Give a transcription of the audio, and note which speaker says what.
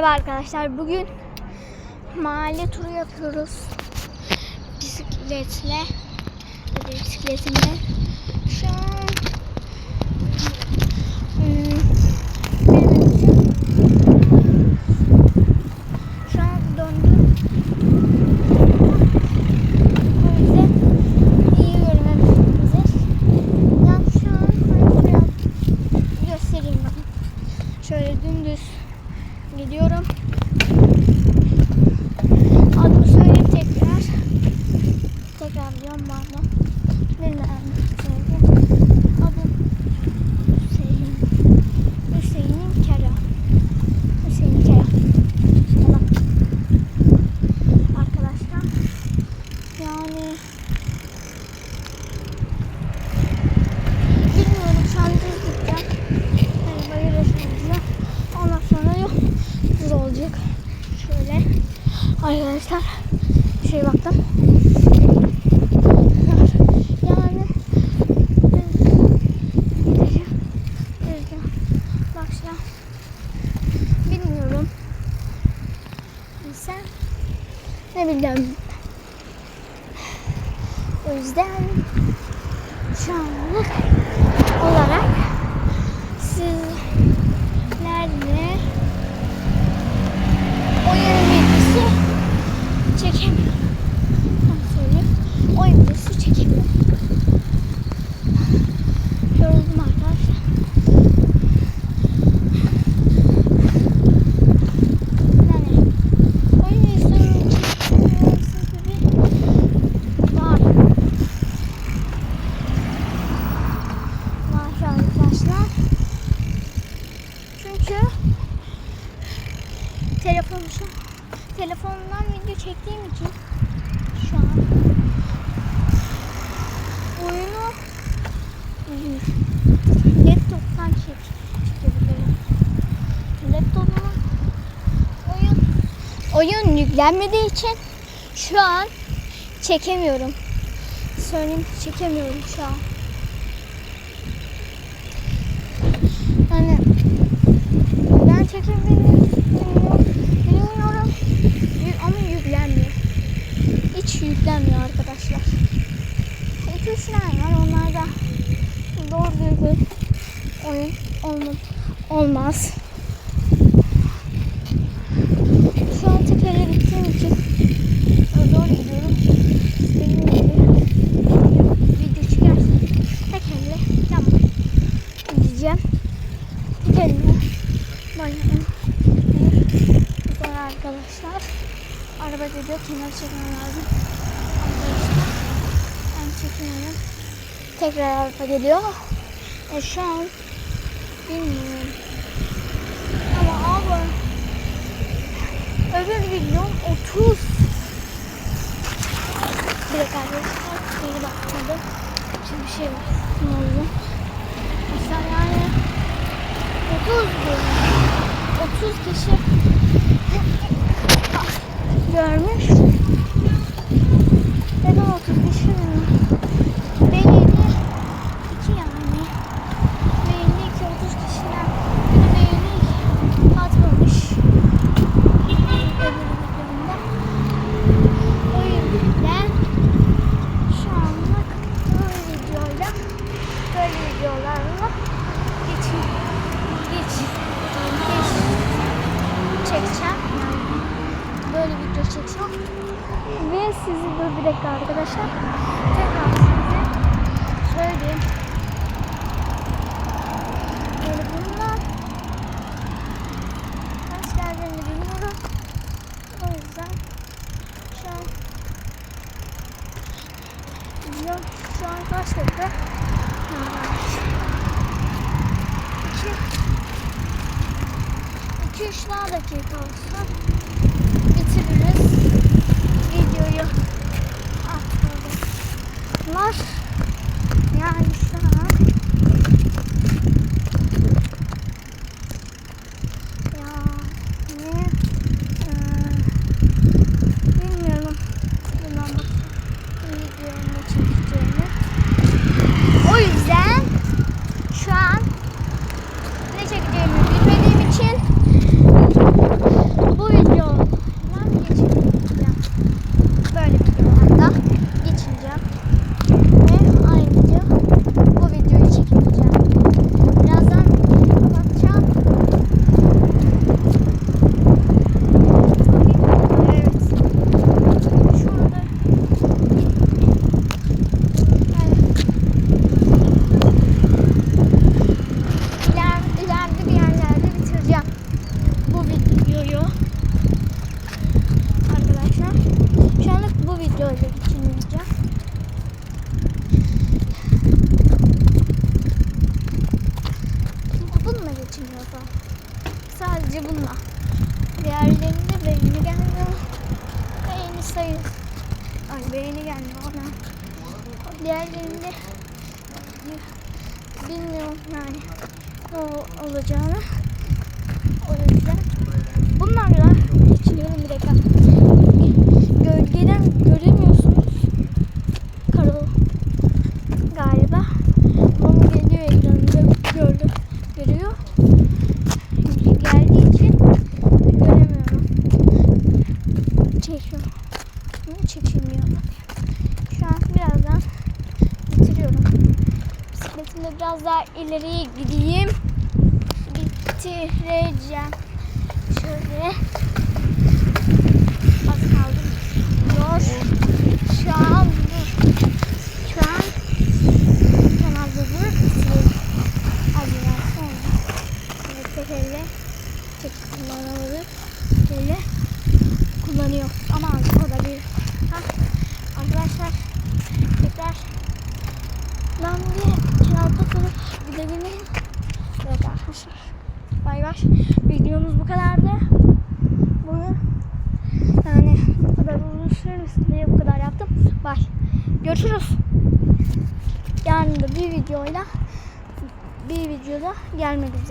Speaker 1: Merhaba arkadaşlar. Bugün mahalle turu yapıyoruz. Bisikletle. Bisikletimle. Şu an hmm, şu an döndüm. O yüzden iyi görmemiz şu an göstereyim bakın. Şöyle dümdüz gidiyorum. Adımı söyleyeyim tekrar. Tekrar diyorum pardon. Bilmem söyleyeyim. Adım Hüseyin. Hüseyin Kera. Hüseyin Kera. Tamam. Arkadaşlar. Yani bilmiyorum şu an düz gideceğim. Hani böyle yaşayacağım. Ondan sonra yok düz olacak. Şöyle arkadaşlar şey baktım. Yani ne bileyim. O yüzden şu anlık olarak sizlerle oyun çekemiyorum. Ben söyleyeyim. Oyun videosu çekemiyorum. Yoruldum arkadaşlar. Çünkü telefon şu telefondan video çektiğim için şu an oyunu laptoptan çek çekebilirim. Laptopuma oyun oyun yüklenmediği için şu an çekemiyorum. Söyleyeyim çekemiyorum şu an. Yani ben çekebilirim bilmiyorum Yü- ama yüklenmiyor. Hiç yüklenmiyor arkadaşlar. İki üç tane var onlarda doğru düzgün oyun olma, olmaz. Şu an gittiğim için doğru gidiyorum. Dediğim gibi video çıkarsa tekerle tamam gideceğim. Gidelim ya. Bayağı arkadaşlar. Araba geliyor. Kenar çekmem lazım. Arkadaşlar. Ben çekmiyorum. Tekrar araba geliyor. E şu an bilmiyorum. Ama abi öbür videom 30 bir dakika arkadaşlar. Yeni bakmadım. Şimdi bir şey var. Ne oldu? Mesela yani 30 gün 30 kişi görmüş. Neden 30 kişi mi? Beğeni 2 yani. Beğeni 2 30 kişiden biri beğeni atmamış. Öbür videomda. O yüzden şu anlık böyle videoyla böyle videolarla geç geç geç çekeceğim yani böyle video çekeceğim ve sizi dur bir dakika arkadaşlar. Tekrar size söyleyeyim. Böyle bunlar. Kaç geldiğini bilmiyorum. O yüzden şu an video şu an kaç dakika? Ha, iki 2-3 daha dakika olsa Atmadılar. Yani şu an yani eee, bilmiyorum. Bundan bakayım. Videoyu ne çekeceğimi. O yüzden şu an ne çekeceğimi bilmediğim için Diğerlerinde beğeni gelmiyor. Beğeni sayı. Ay beğeni gelmiyor ona. Diğerlerinde bilmiyorum yani ne ol- olacağını. O yüzden bunlarla geçiriyorum bir dakika. Gölgeden göremiyorsunuz. Hı, Çekilmiyor. Şu an birazdan bitiriyorum. Bisikletimle biraz daha ileriye gideyim. Bitireceğim. Şöyle. Az kaldı. Dur. Şu an şu an kanalda dur. Hadi ya. Oldu. Evet, tek kullanılır. Elle kullanıyor. Ama o da bir. Ha. Arkadaşlar tekrar ben bir kenarda kalıp gidebileyim. Evet arkadaşlar. Bay bay. Videomuz bu kadardı. Bunu yani bu kadar uzun sürmesin diye bu kadar yaptım. Bay. Görüşürüz. Yarın da bir videoyla bir videoda gelmek üzere.